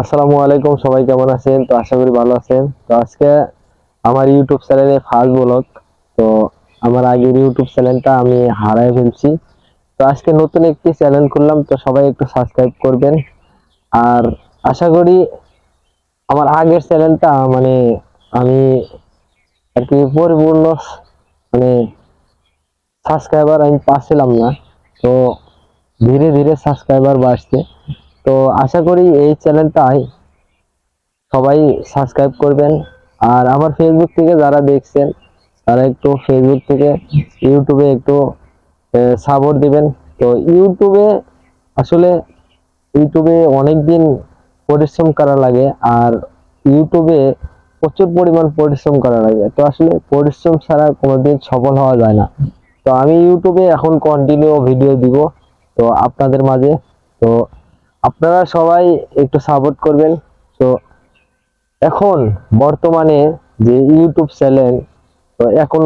আসসালামু আলাইকুম, সবাই কেমন আছেন? তো আশা করি ভালো আছেন। তো আজকে আমার ইউটিউব চ্যানেলে ফার্স্ট ব্লগ তো আমার আগের ইউটিউব চ্যানেলটা আমি হারাই ফেলছি। তো আজকে নতুন একটি চ্যানেল করলাম তো সবাই একটু সাবস্ক্রাইব করবেন। আর আশা করি আমার আগের চ্যানেলটা মানে আমি আর কি পরিপূর্ণ মানে সাবস্ক্রাইবার আমি পাচ্ছিলাম না। তো ধীরে ধীরে সাবস্ক্রাইবার বাড়ছে। তো আশা করি এই চ্যানেলটাই সবাই সাবস্ক্রাইব করবেন। আর আমার ফেসবুক থেকে যারা দেখছেন, তারা একটু ফেসবুক থেকে ইউটিউবে একটু সাপোর্ট দিবেন। তো ইউটিউবে আসলে ইউটিউবে অনেক দিন পরিশ্রম করা লাগে, আর ইউটিউবে প্রচুর পরিমাণ পরিশ্রম করা লাগে। তো আসলে পরিশ্রম ছাড়া কোনোদিন সফল হওয়া যায় না। তো আমি ইউটিউবে এখন কন্টিনিউ ভিডিও দিব, তো আপনাদের মাঝে। তো আপনারা সবাই একটু সাপোর্ট করবেন। তো এখন বর্তমানে যে ইউটিউব চ্যানেল তো এখন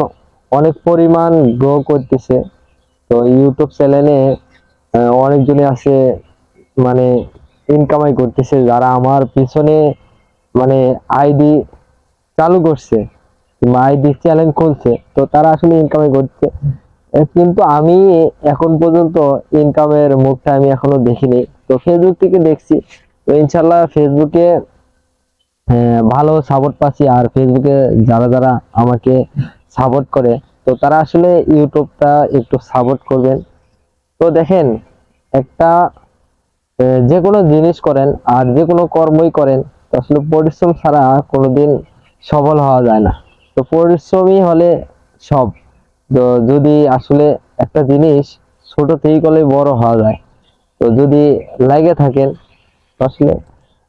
অনেক পরিমাণ গ্রো করতেছে। তো ইউটিউব চ্যানেলে অনেকজনই আছে মানে ইনকামাই করতেছে, যারা আমার পিছনে মানে আইডি চালু করছে আইডি চ্যানেল খুলছে, তো তারা আসলে ইনকামাই করছে। কিন্তু আমি এখন পর্যন্ত ইনকামের মুখটা আমি এখনও দেখিনি। তো ফেসবুক থেকে দেখছি। তো ইনশাল্লাহ ফেসবুকে হ্যাঁ, ভালো সাপোর্ট পাচ্ছি আর ফেসবুকে যারা যারা আমাকে সাপোর্ট করে তো তারা আসলে ইউটিউবটা একটু সাপোর্ট করবেন। তো দেখেন একটা যে কোনো জিনিস করেন আর যে কোনো কর্মই করেন তো আসলে পরিশ্রম ছাড়া কোনোদিন সফল হওয়া যায় না। তো পরিশ্রমই হলে সব। তো যদি আসলে একটা জিনিস ছোট থেকে বড় হওয়া যায়। তো যদি লাগে থাকেন, আসলে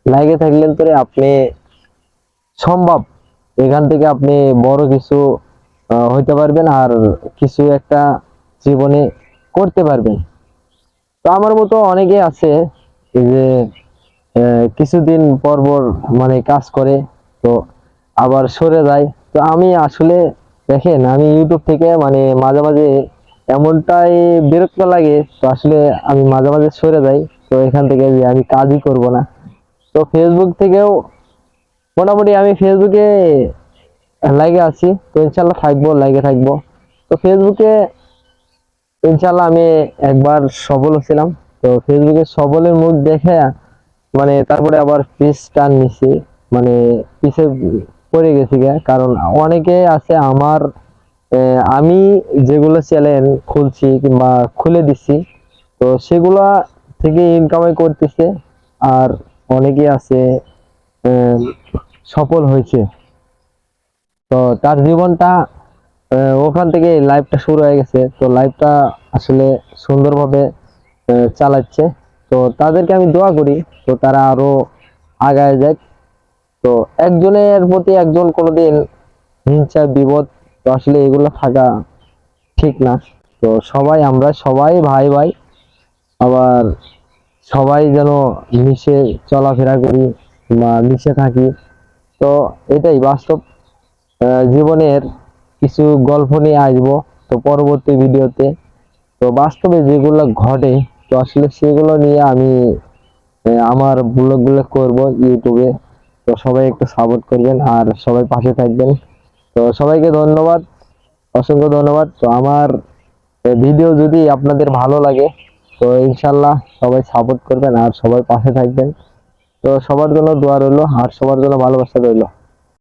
লাগে থাকলেন তো আপনি সম্ভব। এখান থেকে আপনি বড় কিছু হইতে পারবেন আর কিছু একটা জীবনে করতে পারবেন। তো আমার মতো অনেকে আছে যে কিছুদিন পর পর মানে কাজ করে, তো আবার সরে যায়। তো আমি আসলে দেখেন, আমি ইউটিউব থেকে মানে মাঝে মাঝে এমনটাই বিরক্ত লাগে। তো আসলে আমি মাঝে মাঝে সরে যাই। তো এখান থেকে যে আমি কাজই করব না। তো ফেসবুক থেকেও মোটামুটি আমি ফেসবুকে লাইগে আছি। তো ইনশাল্লাহ থাকব লাইগে থাকব। তো ফেসবুকে ইনশাল্লাহ আমি একবার সফল ছিলাম। তো ফেসবুকে সবলের মুখ দেখে মানে তারপরে আবার পিস টান নিছি। মানে পিছে পড়ে গেছি কারণ অনেকে আছে আমার আমি যেগুলো চ্যানেল খুলছি কিংবা খুলে দিচ্ছি তো সেগুলা থেকে ইনকামাই করতেছে আর অনেকে আছে সফল হয়েছে। তো তার জীবনটা ওখান থেকে লাইফটা শুরু হয়ে গেছে। তো লাইফটা আসলে সুন্দরভাবে চালাচ্ছে। তো তাদেরকে আমি দোয়া করি, তো তারা আরও আগায় যাক। তো একজনের প্রতি একজন কোনোদিন হিংসা, বিপদ তো আসলে এগুলো থাকা ঠিক না। তো সবাই, আমরা সবাই ভাই ভাই, আবার সবাই যেন মিশে চলাফেরা করি বা মিশে থাকি। তো এটাই বাস্তব জীবনের কিছু গল্প নিয়ে আসব তো পরবর্তী ভিডিওতে। তো বাস্তবে যেগুলো ঘটে, তো আসলে সেগুলো নিয়ে আমি আমার ব্লগগুলো করব ইউটিউবে। তো সবাই একটু সাপোর্ট করবেন আর সবাই পাশে থাকবেন। তো সবাইকে ধন্যবাদ, অসংখ্য ধন্যবাদ। তো আমার ভিডিও যদি আপনাদের ভালো লাগে, তো ইনশাল্লাহ সবাই সাপোর্ট করবেন আর সবাই পাশে থাকবেন। তো সবার জন্য দোয়া রইল, আর সবার জন্য ভালোবাসা রইল।